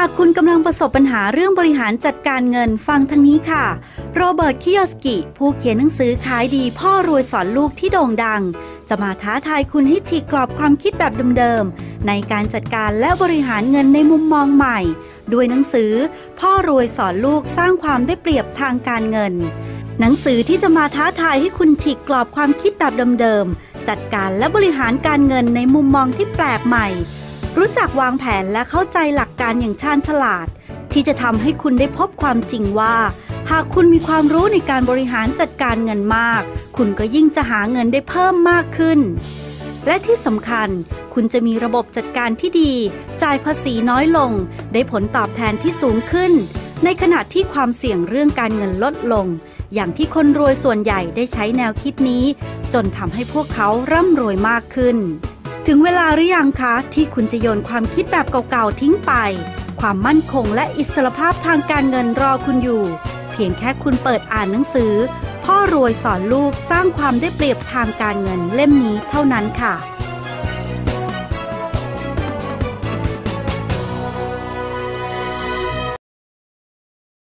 ากคุณกำลังประสบปัญหาเรื่องบริหารจัดการเงินฟังทางนี้ค่ะ โรเบิร์ตคิยอสกิ ผู้เขียนหนังสือขายดีพ่อรวยสอนลูกที่โด่งดัง จะมาท้าทายคุณให้ฉีกกรอบความคิดแบบเดิมๆ ในการจัดการและบริหารเงินในมุมมองใหม่ ด้วยหนังสือ พ่อรวยสอนลูกสร้างความได้เปรียบทางการเงิน หนังสือที่จะมาท้าทายให้คุณฉีกกรอบความคิดแบบเดิมๆจัดการและบริหารการเงินในมุมมองที่แปลกใหม่ รู้จักวางแผนและเข้าใจหลักการอย่างชาญฉลาด ที่จะทำให้คุณได้พบความจริงว่า หากคุณมีความรู้ในการบริหารจัดการเงินมาก คุณก็ยิ่งจะหาเงินได้เพิ่มมากขึ้น และที่สำคัญ คุณจะมีระบบจัดการที่ดี จ่ายภาษีน้อยลง ได้ผลตอบแทนที่สูงขึ้น ในขณะที่ความเสี่ยงเรื่องการเงินลดลง อย่างที่คนรวยส่วนใหญ่ได้ใช้แนวคิดนี้ จนทำให้พวกเขาร่ำรวยมากขึ้น ถึงเวลาหรือยังคะ ที่คุณจะโยนความคิดแบบเก่าๆทิ้งไป ความมั่นคงและอิสรภาพทางการเงินรอคุณอยู่ เพียงแค่คุณเปิดอ่านหนังสือ พ่อรวยสอนลูกสร้างความได้เปรียบทางการเงินเล่มนี้เท่านั้นค่ะ